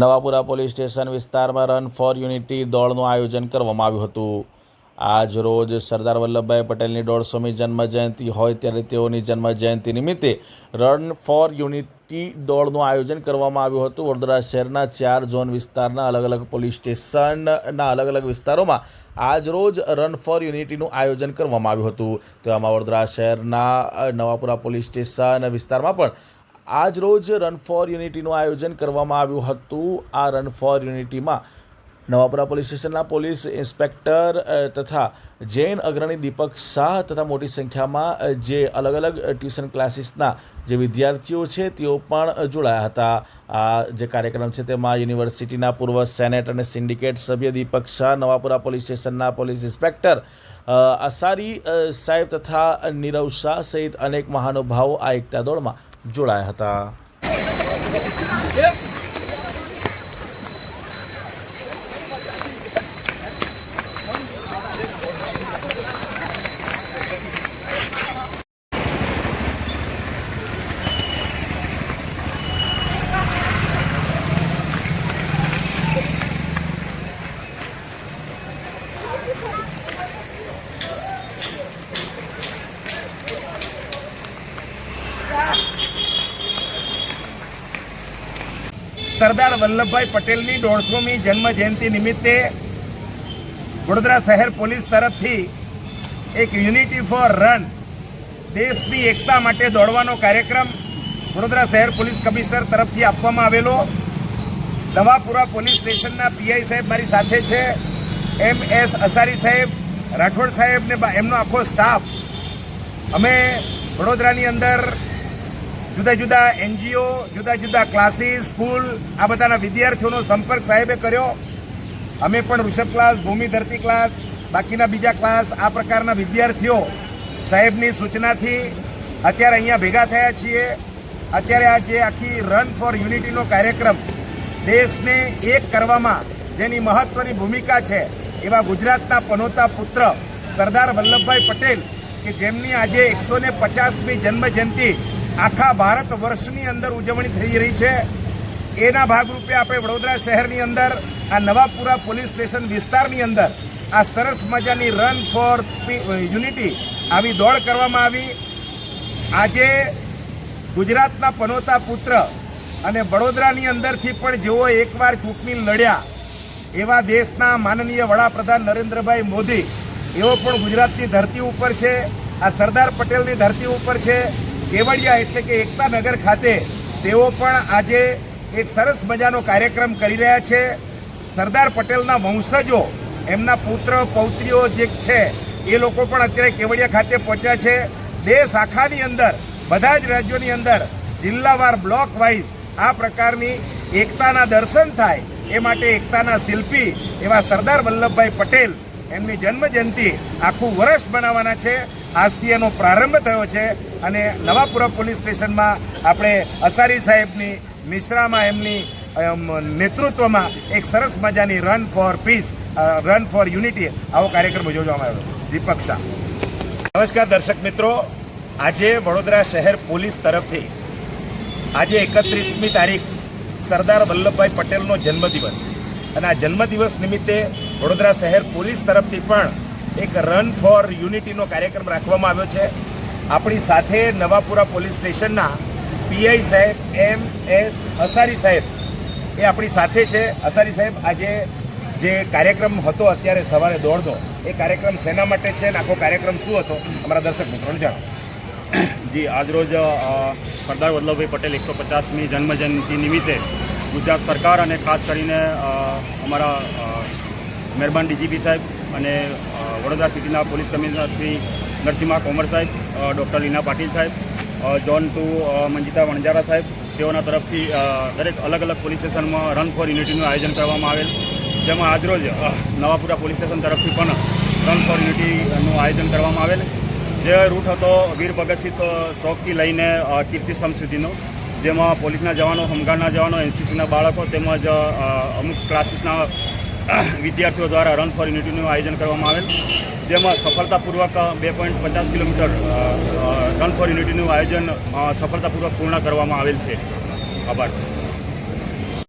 Navapura police station વિસ્તારમાં run for unity દોડનું આયોજન કરવામાં આવ્યું હતું. આજ રોજ સરદાર વલ્લભભાઈ પટેલની દોઢસોમી જન્મજયંતિ હોય ત્યારે તેઓની જન્મજયંતિ નિમિત્તે રન ફોર યુનિટી દોડનું આયોજન કરવામાં આવ્યું હતું. વડોદરા શહેરના ચાર ઝોન વિસ્તારના અલગ અલગ પોલીસ સ્ટેશનના અલગ અલગ વિસ્તારોમાં આજ રોજ રન ફોર યુનિટીનું આયોજન કરવામાં આવ્યું હતું. તેવામાં વડોદરા શહેરના નવાપુરા પોલીસ સ્ટેશન વિસ્તારમાં પણ આજ રોજ રન ફોર યુનિટીનું આયોજન કરવામાં આવ્યું હતું. આ રન ફોર યુનિટીમાં નવાપુરા પોલીસ સ્ટેશનના પોલીસ ઇન્સ્પેક્ટર તથા જૈન અગ્રણી દીપક શાહ તથા મોટી સંખ્યામાં જે અલગ અલગ ટ્યુશન ક્લાસીસના જે વિદ્યાર્થીઓ છે તેઓ પણ જોડાયા હતા. આ જે કાર્યક્રમ છે તેમાં યુનિવર્સિટીના પૂર્વ સેનેટ અને સિન્ડિકેટ સભ્ય દીપક શાહ, નવાપુરા પોલીસ સ્ટેશનના પોલીસ ઇન્સ્પેક્ટર અસારી સાહેબ તથા નીરવ શાહ સહિત અનેક મહાનુભાવો આ એકતા દોડમાં જોડાયા હતા. સરદાર વલ્લભભાઈ પટેલની દોઢસોમી જન્મ જયંતિ નિમિત્તે વડોદરા શહેર પોલીસ તરફથી એક યુનિટી ફોર રન દેશની એકતા માટે દોડવાનો કાર્યક્રમ વડોદરા શહેર પોલીસ કમિશનર તરફથી આપવામાં આવેલો. દવાપુરા પોલીસ સ્ટેશનના પીઆઈ સાહેબ મારી સાથે છે. એમ એસ અસારી સાહેબ, રાઠોડ સાહેબ ને એમનો આખો સ્ટાફ. અમે વડોદરાની અંદર જુદા જુદા એનજીઓ, જુદા જુદા ક્લાસીસ સ્કૂલ આ બધાના વિદ્યાર્થીઓનો સંપર્ક સાહેબે કર્યો. અમે પણ ઋષભ ક્લાસ ભૂમિ ધરતી ક્લાસ બાકીના બીજા ક્લાસ આ પ્રકારના વિદ્યાર્થીઓ સાહેબની સૂચનાથી અત્યારે અહીંયા ભેગા થયા છીએ. અત્યારે આ જે આખી રન ફોર યુનિટીનો કાર્યક્રમ દેશને એક કરવામાં જેની મહત્વની ભૂમિકા છે એવા ગુજરાતના પનોતા પુત્ર સરદાર વલ્લભભાઈ પટેલ કે જેમની આજે એકસો ને પચાસમી જન્મ જયંતિ આખા ભારત વર્ષની અંદર ઉજવણી થઈ રહી છે. એના ભાગરૂપે આપણે વડોદરા શહેરની અંદર, આ નવાપુરા પોલીસ સ્ટેશન વિસ્તારની અંદર, આ સરસ મજાની રન ફોર યુનિટી આવી દોડ કરવામાં આવી. આજે ગુજરાતના પનોતા પુત્ર અને વડોદરાની અંદરથી પણ જેઓ એકવાર ચૂંટણી લડ્યા, એવા દેશના માનનીય વડાપ્રધાન નરેન્દ્રભાઈ મોદી, એઓ પણ ગુજરાતની ધરતી ઉપર છે. આ સરદાર પટેલની ધરતી ઉપર છે. કેવડિયા એટલે કે એકતા નગર ખાતે તેઓ પણ આજે એક સરસ મજાનો કાર્યક્રમ કરી રહ્યા છે. સરદાર પટેલના વંશજો, એમના પુત્ર, પૌત્રીઓ જે છે, એ લોકો પણ અત્યારે કેવડિયા ખાતે પહોંચ્યા છે. દેશ આખાની અંદર, બધા જ રાજ્યોની અંદર, જિલ્લાવાર બ્લોક વાઇઝ આ પ્રકારની એકતાના દર્શન થાય એ માટે એકતાના શિલ્પી એવા સરદાર વલ્લભભાઈ પટેલ એમની જન્મ જયંતિ આખું વર્ષ બનાવવાના છે. આજથી પ્રારંભ થયો છે અને નવાપુરા પોલીસ સ્ટેશનમાં આપણે અસારી સાહેબની મિશ્રામાં એમની નેતૃત્વમાં એક સરસ મજાની run for peace run for unity આવો કાર્યક્રમ યોજવામાં આવ્યો દીપક શાહ. નમસ્કાર દર્શક મિત્રો. આજે વડોદરા શહેર પોલીસ તરફથી આજે એકત્રીસમી તારીખ સરદાર વલ્લભભાઈ પટેલનો જન્મદિવસ. અને આ જન્મદિવસ નિમિત્તે વડોદરા શહેર પોલીસ તરફથી પણ એક રન ફોર યુનિટીનો કાર્યક્રમ રાખવામાં આવ્યો છે. આપણી સાથે નવાપુરા પોલીસ સ્ટેશનના પીઆઈ સાહેબ, એમ એસ અસારી સાહેબ એ આપણી સાથે છે. અસારી સાહેબ, આજે જે કાર્યક્રમ હતો અત્યારે સવારે દોડનો, એ કાર્યક્રમ શેના માટે છે અને આખો કાર્યક્રમ શું હતો? અમારા દર્શક મિત્રોને જણાવો. જી, આજરોજ સરદાર વલ્લભભાઈ પટેલ એકસો પચાસમી જન્મજયંતિ નિમિત્તે ગુજરાત સરકાર અને ખાસ કરીને અમારા મહેરબાન ડીજીપી સાહેબ અને વડોદરા સિટીના પોલીસ કમિશનર શ્રી નરસિંહા કોમર સાહેબ ડૉક્ટર લીના પાટીલ સાહેબ જોન ટુ મંજીતા વણજારા સાહેબ, તેઓના તરફથી દરેક અલગ અલગ પોલીસ સ્ટેશનમાં રન ફોર યુનિટીનું આયોજન કરવામાં આવેલ. જેમાં આજરોજ નવાપુરા પોલીસ સ્ટેશન તરફથી પણ રન ફોર યુનિટીનું આયોજન કરવામાં આવેલ. જે રૂટ હતો વીર ભગતસિંહ ચોકથી લઈને કીર્તિસ્તંભ સુધીનો, જેમાં પોલીસના જવાનો હોમગાર્ડના જવાનો, એનસીસીના બાળકો તેમજ અમુક ક્લાસીસના વિદ્યાર્થીઓ દ્વારા રન ફોર યુનિટીનું આયોજન કરવામાં આવેલ. જેમાં સફળતાપૂર્વક બે પોઈન્ટ પચાસ કિલોમીટર રન ફોર યુનિટીનું આયોજન સફળતાપૂર્વક પૂર્ણ કરવામાં આવેલ છે. આભાર.